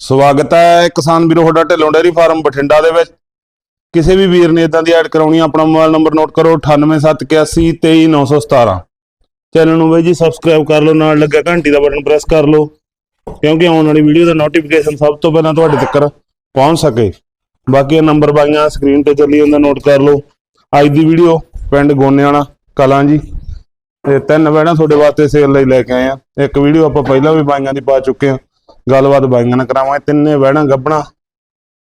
ਸਵਾਗਤ ਹੈ ਕਿਸਾਨ ਵੀਰੋ ਤੁਹਾਡਾ ਢਿੱਲੋਂ ਡੇਅਰੀ ਫਾਰਮ ਬਠਿੰਡਾ ਦੇ ਵਿੱਚ। ਕਿਸੇ ਵੀ ਵੀਰ ਨੇ ਇਦਾਂ ਦੀ ਐਡ ਕਰਾਉਣੀ ਆਪਣਾ ਮੋਬਾਈਲ ਨੰਬਰ ਨੋਟ ਕਰੋ 9871823917 ਚੈਨਲ ਨੂੰ ਬਾਈ ਜੀ ਸਬਸਕ੍ਰਾਈਬ ਕਰ ਲਓ, ਨਾਲ ਲੱਗਿਆ ਘੰਟੀ ਦਾ ਬਟਨ ਪ੍ਰੈਸ ਕਰ ਲਓ, ਕਿਉਂਕਿ ਆਉਣ ਵਾਲੀ ਵੀਡੀਓ ਦਾ ਨੋਟੀਫਿਕੇਸ਼ਨ ਸਭ ਤੋਂ ਪਹਿਲਾਂ ਤੁਹਾਡੇ ਤੱਕ ਪਹੁੰਚ ਸਕੇ। ਬਾਕੀ ਇਹ ਨੰਬਰ ਬਾਈਆਂ ਸਕਰੀਨ ਤੇ ਚੱਲੀ ਜਾਂਦਾ ਨੋਟ ਕਰ ਲਓ। ਅੱਜ ਦੀ ਵੀਡੀਓ ਪਿੰਡ ਗੋਨੇਆਣਾ, ਕਲਾਂ ਜੀ। ਤੇ ਤਿੰਨ ਵੈਣਾ ਤੁਹਾਡੇ ਵਾਸਤੇ ਸੇਲ ਲਈ ਲੈ ਕੇ ਆਏ ਆ। ਇੱਕ ਵੀਡੀਓ ਆਪਾਂ ਪਹਿਲਾਂ ਵੀ ਬਾਈਆਂ ਦੀ ਪਾ ਚੁੱਕੇ ਆ। ਗੱਲਬਾਤ ਬਾਈਆਂ ਨਾਲ ਕਰਾਵਾਂਗੇ ਤਿੰਨੇ ਵੈਣਾ ਗੱਬਣਾ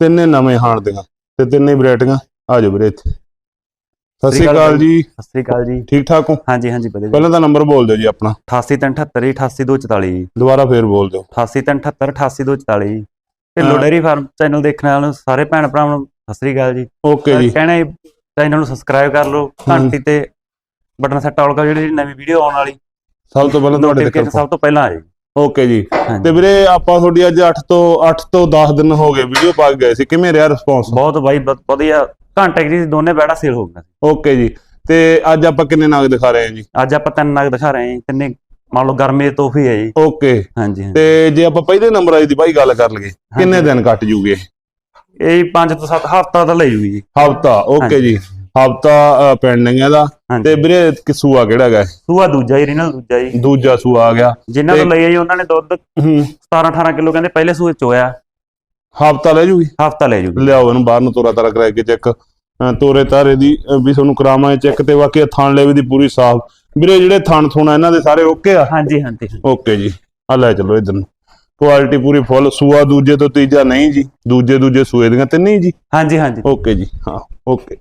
ਤਿੰਨੇ ਨਵੇਂ ਹਾਣ ਦੀਆਂ ਤੇ ਤਿੰਨੇ ਵੈਰਾਈਟੀਆਂ। ਆ ਜਾਓ ਵੀਰੇ ਇੱਥੇ। ਸਤਿ ਸ਼੍ਰੀ ਅਕਾਲ ਜੀ। ਸਤਿ ਸ੍ਰੀ ਅਕਾਲ ਜੀ। ਠੀਕ ਠਾਕ ਹੋ? ਹਾਂਜੀ ਹਾਂਜੀ ਵਧੀਆ। ਪਹਿਲਾਂ ਤਾਂ ਨੰਬਰ ਬੋਲ ਦਿਓ ਜੀ ਆਪਣਾ। 8878 88244 ਜੀ ਦੁਬਾਰਾ ਫੇਰ ਬੋਲ ਦਿਓ। 8878 88244 ਜੀ ਢਿੱਲੋਂ ਹਾਂ। ਡੇਅਰੀ ਫਾਰਮ ਚੈਨਲ ਦੇਖਣ ਵਾਲਿਆਂ ਨੂੰ ਸਾਰੇ ਭੈਣ ਭਰਾਵਾਂ ਨੂੰ ਸਤਿ ਸ੍ਰੀ ਅਕਾਲ ਜੀ। ਓਕੇ ਜੀ। ਕਹਿਣਾ ਚੈਨਲ ਨੂੰ ਸਬਸਕ੍ਰਾਈਬ ਕਰ ਲਓ ਘੰਟੀ ਤੇ ਬਟਨ ਸੈੱਟ ਆਲ ਕਰ ਜਿਹੜੀ ਨਵੀਂ ਵੀਡੀਓ ਆਉਣ ਵਾਲੀ। ਸਭ ਤੋਂ ਪਹਿਲਾਂ ਤੁਹਾਡੇ ਤੱਕ ਸਭ ਤੋਂ ਪਹਿਲਾਂ ਆ ਜੀ ਓਕੇ ਜੀ। ਤੇ ਵੀਰੇ ਆਪਾਂ ਤੁਹਾਡੀ ਅੱਜ 8 ਤੋਂ 8 ਤੋਂ 10 ਦਿਨ ਹੋ ਗਏ ਵੀਡੀਓ ਪਾ ਕੇ ਗਏ ਸੀ। ਕਿਵੇਂ ਰਿਹਾ ਰਿਸਪੌਂਸ ਬਹੁਤ ਬਾਈ ਵਧੀਆ। ਘੰਟੇ ਜੀ ਦੋਨੇ ਬੈੜਾ ਸੇਲ ਹੋ ਗਈਆਂ ਸੀ। ਓਕੇ ਜੀ। ਤੇ ਅੱਜ ਆਪਾਂ ਕਿੰਨੇ ਨਗ ਦਿਖਾ ਰਹੇ ਹਾਂ ਜੀ? ਅੱਜ ਆਪਾਂ ਤਿੰਨ ਨਗ ਦਿਖਾ ਰਹੇ ਹਾਂ ਤਿੰਨੇ ਮੰਨ ਲਓ ਗਰਮੀ ਦੀ ਤੋਹਫੀ ਹੈ ਜੀ। ਓਕੇ ਹਾਂਜੀ ਤੇ ਜੇ ਆਪਾਂ ਪਹਿਲੇ ਨੰਬਰ ਆਈ ਦੀ ਬਾਈ ਗੱਲ ਕਰ ਲਈਏ ਕਿੰਨੇ ਦਿਨ ਕੱਟ ਜੂਗੇ? ਇਹ 5 ਤੋਂ 7 ਹਫ਼ਤਾ ਤਾਂ ਲੈ ਜੂਗੀ ਜੀ। ਹਫਤਾ। ਓਕੇ। ਜੀ। ਹਫਤਾ ਪੈਂਡਿੰਗ ਹਾਂਜੀ। ਤੇ ਵੀਰੇ ਕਿਸੂਆ ਕਿਹੜਾ ਹੈਗਾ? ਸੂਆ ਦੂਜਾ ਹੀ ਰੀਨਲ ਦੂਜਾ ਜੀ। ਦੂਜਾ ਸੂਆ ਆ ਗਿਆ। ਜਿਨ੍ਹਾਂ ਤੋਂ ਲਏ ਜੀ ਉਹਨਾਂ ਨੇ ਦੁੱਧ ਹੂੰ। 17 18 ਕਿਲੋ ਕਹਿੰਦੇ ਪਹਿਲੇ ਸੂਏ ਚੋਇਆ ਹਫਤਾ ਲੈ ਜੂਗੀ? ਹਫਤਾ ਲੈ ਜੂਗੀ। ਲਿਆਓ ਇਹਨੂੰ ਬਾਹਰ ਨੂੰ ਤੋਰਾ ਤਾਰਾ ਕਰਾ ਕੇ ਚੈੱਕ। ਤੋਰੇ ਤਾਰੇ ਦੀ ਵੀ ਤੁਹਾਨੂੰ ਕਰਾਵਾਂਗੇ ਚੈੱਕ ਤੇ ਇਹ ਥਣ ਲੈਵੀ ਦੀ ਪੂਰੀ ਸਾਫ਼। ਵੀਰੇ ਜਿਹੜੇ ਥਣ ਥੁਣ ਇਹਨਾਂ ਦੇ ਸਾਰੇ ਓਕੇ ਆ? ਹਾਂਜੀ ਹਾਂਜੀ ਓਕੇ ਜੀ। ਆ ਲੈ ਚਲੋ ਇਧਰ ਨੂੰ। ਕੁਆਲਿਟੀ ਪੂਰੀ ਫੁੱਲ ਸੂਆ ਦੂਜੇ ਤੋਂ ਤੀਜਾ ਨਹੀਂ ਜੀ। ਦੂਜੇ ਦੂਜੇ ਸੂਏ ਦੀਆਂ ਤਿੰਨੇ ਹੀ ਜੀ। ਹਾਂਜੀ ਹਾਂਜੀ। ਓਕੇ ਜੀ ਹਾਂ ਓਕੇ।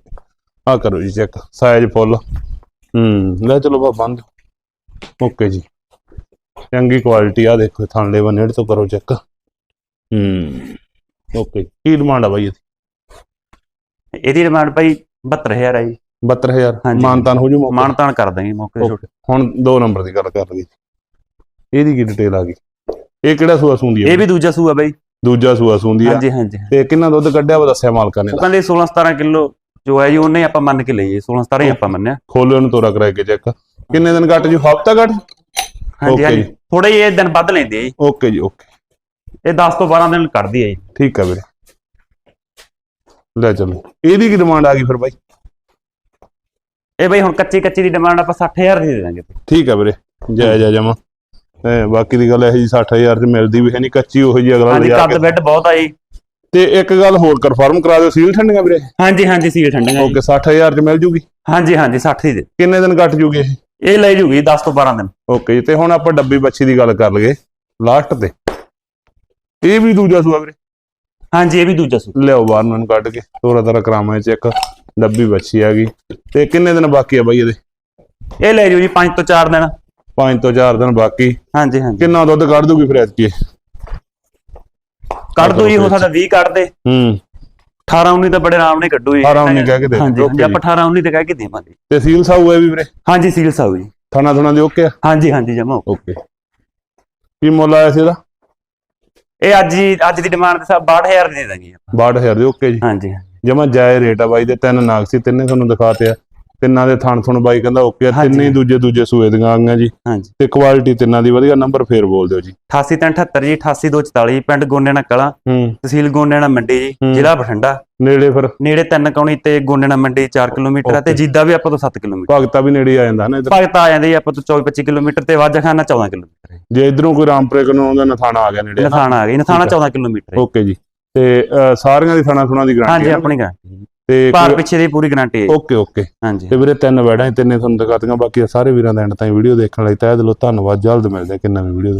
ਆ ਕਰੋ ਜੀ ਚੈੱਕ ਸਾਈਜ਼ ਫੁੱਲ ਹੂੰ ਲੈ ਚਲੋ ਬਾ ਬੰਦ। ਓਕੇ ਜੀ। ਚੰਗੀ ਕੁਆਲਿਟੀ ਆ ਦੇਖੋ ਥਣ ਲੈਵਨ ਨੇੜੇ ਤੋਂ ਕਰੋ ਚੈੱਕ ਹੂੰ ਓਕੇ ਕੀ ਡਿਮਾਂਡ ਆ ਬਾਈ ਇਹਦੀ? ਇਹਦੀ ਡਿਮਾਂਡ ਭਾਈ 72000 ਹੈ ਜੀ। 72000 ਹਾਂਜੀ। ਮਾਨਤਾਨ ਹੋ ਜੂ ਮੌਕੇ ਮਾਨਤਾਨ ਕਰ ਦਾਂਗੇ ਮੌਕੇ ਤੇ ਛੋਟੇ। ਹੁਣ ਦੋ ਨੰਬਰ ਦੀ ਗੱਲ ਕਰ ਲਈ। ਇਹਦੀ ਕੀ ਡਿਟੇਲ ਆ ਗਈ? ਇਹ ਕਿਹੜਾ ਸੂਆ ਸੂੰਦੀ ਹੈ ਇਹ ਵੀ ਦੂਜਾ ਸੂਆ ਬਾਈ। ਦੂਜਾ ਸੂਆ ਸੂੰਦੀ ਆ। ਹਾਂਜੀ ਹਾਂਜੀ ਤੇ ਕਿੰਨਾ ਦੁੱਧ ਕੱਢਿਆ ਵਾ ਦੱਸਿਆ ਮਾਲਕਾਂ ਨੇ? ਉਹ ਕਹਿੰਦੇ 16 17 ਕਿਲੋ ਜੋ ਹੈ ਜੀ ਉਹਨੇ ਆਪਾਂ ਮੰਨ ਕੇ ਲਈਏ 16 17 ਹੀ ਆਪਾਂ ਮੰਨਿਆ। ਖੋਲੋ ਇਹਨੂੰ ਤੋਰਾ ਕਰਾ ਕੇ ਚੈੱਕ। ਕਿੰਨੇ ਦਿਨ ਕੱਟ ਜੂ? ਹਫਤਾ ਕੱਟ ਹਾਂਜੀ ਹਾਂਜੀ। ਥੋੜੇ ਜਿਹੇ ਦਿਨ ਵੱਧ ਲੈਂਦੇ ਆ ਜੀ। ਓਕੇ ਜੀ ਓਕੇ ਇਹ 10 ਤੋਂ 12 ਦਿਨ ਕੱਢਦੀ ਹੈ ਜੀ। ਠੀਕ ਆ ਵੀਰੇ। ਲੈ ਚਲੋ। ਇਹਦੀ ਕੀ ਡਿਮਾਂਡ ਆ ਗਈ ਫਿਰ ਬਾਈ? ਇਹ ਬਈ ਹੁਣ ਕੱਚੀ ਕੱਚੀ ਦੀ ਡਿਮਾਂਡ ਆਪਾਂ 60000 ਦੀ ਦੇ ਦਾਂਗੇ। ਠੀਕ ਆ ਵੀਰੇ। ਜੈ ਜੈ ਜਮਾ। ਤੇ ਬਾਕੀ ਦੀ ਗੱਲ ਇਹ ਜੀ 60000 ਚ ਮਿਲਦੀ ਵੀ ਹੈ ਨਹੀਂ ਕੱਚੀ ਉਹੋ ਜੀ ਅਗਲਾ ਹਾਂਜੀ ਲਿਜਾ ਕੱਦ ਕੇ ਬੈੱਡ ਬਹੁਤ ਆ ਜੀ। ਤੇ ਇੱਕ ਗੱਲ ਹੋਰ ਕਨਫਰਮ ਕਰਾ ਦਿਓ ਸੀਲ ਠੰਡੀਆਂ ਵੀਰੇ? ਹਾਂਜੀ ਹਾਂਜੀ ਸੀਲ ਠੰਡੀਆਂ ਜੀ। ਓਕੇ 60000 ਚ ਮਿਲ ਜੂਗੀ? ਹਾਂਜੀ ਹਾਂਜੀ 60 ਦੀ ਦੇ। ਕਿੰਨੇ ਦਿਨ ਕੱਟ ਜੂਗੀ ਇਹ? ਇਹ ਲੈ ਜੂਗੀ 10 ਤੋਂ 12 ਦਿਨ। ਓਕੇ ਜੀ ਤੇ ਹੁਣ ਆਪਾਂ ਡੱਬੀ ਬੱਚੀ ਦੀ ਗੱਲ ਕਰ ਲਈਏ ਲਾਸਟ ਤੇ। ਇਹ ਵੀ ਦੂਜਾ ਸੂਆ ਵੀਰੇ? ਹਾਂਜੀ ਇਹ ਵੀ ਦੂਜਾ ਸੂਆ। ਲਿਆਓ ਬਾਹਰ ਨੂੰ ਕੱਢ ਕੇ ਤੋਰਾ ਤਾਰਾ ਕਰਾਵਾਂ ਚੈੱਕ ਡੱਬੀ ਬੱਚੀ ਆ ਗਈ। ਤੇ ਕਿੰਨੇ ਦਿਨ ਬਾਕੀ ਆ ਬਾਈ ਇਹਦੇ? ਇਹ ਲੈ ਜਿਓ ਜੀ 5 ਤੋਂ 4 ਦਿਨ। 5 ਤੋਂ 4 ਦਿਨ ਬਾਕੀ। ਹਾਂਜੀ ਹਾਂਜੀ। ਕਿੰਨਾ ਦੁੱਧ ਕੱਢ ਦੂਗੀ ਫਿਰ ਐਤਕੀ? ਕੱਢ ਦੋ ਜੀ ਹੋ ਸਕਦਾ 20 ਕੱਢ ਦੇ। ਹੂੰ। 18 19 ਤਾਂ ਬੜੇ ਆਰਾਮ ਨਾਲ ਕੱਢੂ ਜੀ 18 19 ਕਹਿ ਕੇ ਦੇ ਹਾਂਜੀ ਹਾਂਜੀ ਜੀ। ਆਪਾਂ 18 19 ਤੇ ਕਹਿ ਕੇ ਦੇਵਾਂਗੇ। ਤੇ ਸੀਲ ਸਾਊ ਹੈ ਵੀ ਵੀਰੇ? ਹਾਂਜੀ ਸੀਲ ਸਾਊ ਜੀ। ਥਾਣਾ ਥੁਣਾ ਦੇ ਓਕੇ ਆ? ਹਾਂਜੀ ਹਾਂਜੀ ਜਮਾ ਓਕੇ। ਕੀ ਮੁੱਲ ਆਇਆ ਸੀ ਇਹਦਾ? ਇਹ ਅੱਜ ਹੀ ਅੱਜ ਦੀ ਡਿਮਾਂਡ ਤੇ ਸਭ 62000 ਦੀ ਦੇ ਦਾਂਗੇ ਆਪਾਂ। 62000 ਦੇ ਓਕੇ ਜੀ। ਹਾਂਜੀ ਜਮਾ ਜਾਇ ਰੇਟ ਆ ਬਾਈ ਦੇ ਤਿੰਨ ਨਾਗ ਸੀ ਤਿੰਨੇ ਤੁਹਾਨੂੰ ਦਿਖਾਤੇ ਆ। ਤਿੰਨਾਂ ਦੇ ਥਣ ਥੁਣ ਬਾਈ ਕਹਿੰਦਾ ਓਕੇ ਹਾਂਜੀ। ਤਿੰਨੇ ਦੂਜੇ ਦੂਜੇ ਸੂਏ ਦੀਆਂ ਆ ਗਈਆਂ ਜੀ। ਹਾਂਜੀ। ਤੇ ਕੁਆਲਿਟੀ ਤਿੰਨਾਂ ਦੀ ਵਧੀਆ ਨੰਬਰ ਫੇਰ ਬੋਲ ਦਿਓ ਜੀ। 8878 ਜੀ 88244 ਪਿੰਡ ਗੋਨੇਣਾ ਕਲਾਂ ਤਹਿਸੀਲ ਗੋਨੇਣਾ ਮੰਡੀ ਜੀ। ਜ਼ਿਲ੍ਹਾ ਬਠਿੰਡਾ। ਨੇੜੇ ਫਿਰ। ਨੇੜੇ ਤਿੰਨ ਕੌਣੀ ਤੇ ਗੋਨੇਣਾ ਮੰਡੀ 4 ਕਿਲੋਮੀਟਰ ਤੇ. ਜੀਦਾ ਵੀ ਆਪਾਂ ਤੋਂ 7 ਕਿਲੋਮੀਟਰ। ਭਗਤਾ ਵੀ ਨੇੜੇ ਆ ਜਾਂਦਾ ਨਾ ਇਧਰ। ਭਗਤ ਆ ਜਾਂਦੇ ਆਪਾਂ ਤੋਂ 24 25 ਕਿਲੋਮੀਟਰ ਤੇ ਵਾਜਾਖਾਨਾ 14 ਕਿਲੋਮੀਟਰ ਜੇ ਇਧਰੋਂ ਕੋਈ ਰਾਮਪੁਰੇ ਕੋਲੋਂ ਆਉਂਦਾ ਨਥਾਣਾ ਆ ਗਿਆ ਨੇੜੇ। ਨਥਾਣਾ ਆ ਗਈ ਨਥਾਣਾ ਠੀਕ 14 ਕਿਲੋਮੀਟਰ ਓਕੇ ਜੀ। ਤੇ ਸਾਰੀਆਂ ਦੀ ਥਾਣਾ ਥੁਣਾ ਦੀ ਹਾਂਜੀ ਗਾਰੰਟੀ ਆਪਣੀ ਗਾਰੰਟੀ ਤੇ ਭਾਰ ਪਿੱਛੇ ਦੀ ਪੂਰੀ ਗਾਰੰਟੀ ਹੈ। ਓਕੇ ਓਕੇ ਹਾਂਜੀ। ਤੇ ਵੀਰੇ ਤਿੰਨ ਵੈੜਾਂ ਤਿੰਨੇ ਤੁਹਾਨੂੰ ਦਿਖਾਤੀਆਂ ਬਾਕੀ ਸਾਰੇ ਵੀਰਾਂ ਦਾ ਐਂਡ ਤਾਈਂ ਵੀਡੀਓ ਦੇਖਣ ਲਈ ਤਹਿ ਦਿਲੋਂ ਧੰਨਵਾਦ। ਜਲਦ ਮਿਲਦੇ ਕਿ ਨਵੀਂ ਵੀਡੀਓ